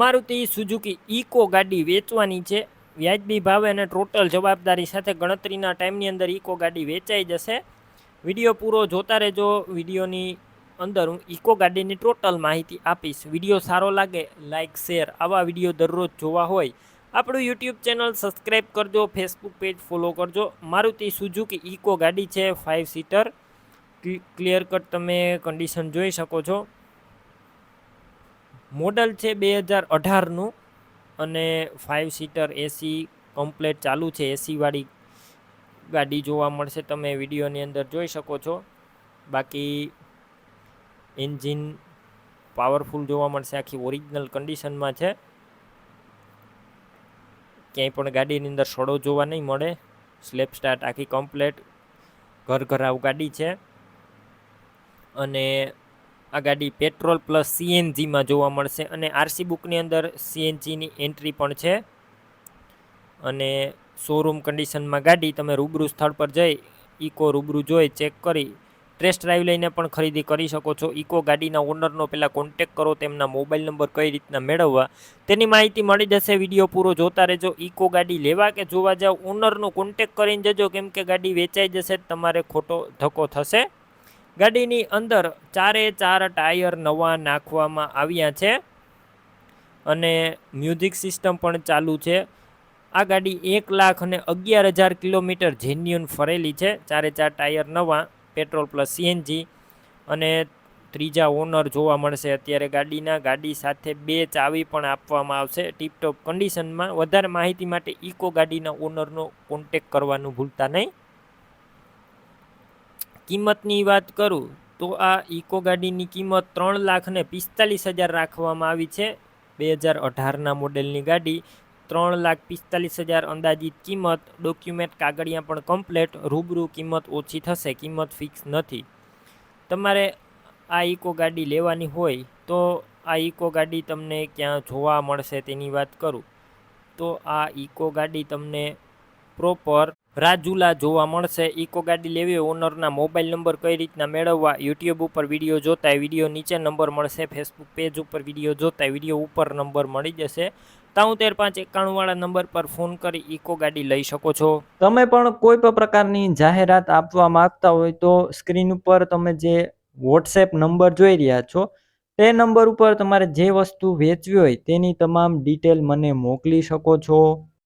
Maruti Suzuki Eeco ગાડી વેચવાની છે. વ્યાજબી ભાવે અને ટોટલ જવાબદારી સાથે ગણતરીના ટાઈમની અંદર ઇકો ગાડી વેચાઈ જશે. વીડિયો પૂરો જોતા રહેજો. વિડીયોની અંદર હું ઇકો ગાડીની ટોટલ માહિતી આપીશ. વીડિયો સારો લાગે લાઇક શેર આવા વીડિયો દરરોજ જોવા હોય. આપણું યુટ્યુબ ચેનલ સબસ્ક્રાઈબ કરજો, ફેસબુક પેજ ફોલો કરજો. મારુતિ સુઝુકી ઇકો ગાડી છે ફાઇવ સીટર ક્લિયર કટ તમે કન્ડિશન જોઈ શકો છો. મોડલ છે બે હજાર અઢારનું અને ફાઇવ સીટર એસી કમ્પ્લેટ ચાલુ છે. એસીવાળી ગાડી જોવા મળશે, તમે વિડીયોની અંદર જોઈ શકો છો. બાકી એન્જિન પાવરફુલ જોવા મળશે, આખી ઓરિજિનલ કન્ડિશનમાં છે. ક્યાંય પણ ગાડીની અંદર સડો જોવા નહીં મળે. સ્લેપ સ્ટાર્ટ આખી કમ્પ્લેટ ઘર ઘરાવ ગાડી છે. અને આ ગાડી પેટ્રોલ પ્લસ સીએનજીમાં જોવા મળશે અને આરસી બુકની અંદર સીએનજીની એન્ટ્રી પણ છે. અને શોરૂમ કન્ડિશનમાં ગાડી તમે રૂબરૂ સ્થળ પર જઈ ઇકો રૂબરૂ જોઈ ચેક કરી ટેસ્ટ ડ્રાઈવ લઈને પણ ખરીદી કરી શકો છો. ઇકો ગાડીના ઓનરનો પહેલાં કોન્ટેક કરો, તેમના મોબાઈલ નંબર કઈ રીતના મેળવવા, તેની માહિતી મળી જશે. વીડિયો પૂરો જોતા રહેજો. ઇકો ગાડી લેવા કે જોવા જાવ, ઓનરનો કોન્ટેક કરીને જજો, કેમ કે ગાડી વેચાઈ જશે, તમારે ખોટો ધક્કો થશે. ગાડીની અંદર ચારે ચાર ટાયર નવા નાખવામાં આવ્યા છે અને મ્યુઝિક સિસ્ટમ પણ ચાલુ છે. આ ગાડી એક લાખ અને અગિયાર હજાર કિલોમીટર જેન્યુન ફરેલી છે. ચારે ચાર ટાયર નવા, પેટ્રોલ પ્લસ સીએનજી અને ત્રીજા ઓનર જોવા મળશે. અત્યારે ગાડીના ગાડી સાથે બે ચાવી પણ આપવામાં આવશે. ટીપટોપ કન્ડિશનમાં વધારે માહિતી માટે ઇકો ગાડીના ઓનરનો કોન્ટેક કરવાનું ભૂલતા નહીં. કિંમતની વાત કરું, તો આ ઇકો ગાડીની કિંમત ત્રણ લાખ ને પિસ્તાલીસ હજાર રાખવામાં આવી છે. બે હજાર અઢારના મોડેલની ગાડી, ત્રણ લાખ પિસ્તાલીસ હજાર અંદાજિત કિંમત, ડોક્યુમેન્ટ કાગળિયા પણ કમ્પ્લેટ, રૂબરૂ કિંમત ઓછી થશે, કિંમત ફિક્સ નથી. તમારે આ ઇકો ગાડી લેવાની હોય, તો આ ઇકો ગાડી તમને ક્યાં જોવા મળશે તેની વાત કરું. તો આ ઇકો ગાડી તમને પ્રોપર રાજુલા જોવા મળશે. ઇકો ગાડી લેવી ઓનરના મોબાઈલ નંબર કઈ રીતના મેળવવા, યુટ્યુબ ઉપર વીડિયો જોતા વીડિયો નીચે નંબર મળશે. ફેસબુક પેજ ઉપર વીડિયો જોતા વીડિયો ઉપર નંબર મળી જશે. તાઉતેર પાંચ એકાણુંવાળા નંબર પર ફોન કરી ઇકો ગાડી લઈ શકો છો. તમે પણ કોઈ પણ પ્રકારની જાહેરાત આપવા માંગતા હોય તો સ્ક્રીન ઉપર તમે જે વોટ્સએપ નંબર જોઈ રહ્યા છો, તે નંબર ઉપર તમારે જે વસ્તુ વેચવી હોય તેની તમામ ડિટેલ મને મોકલી શકો છો.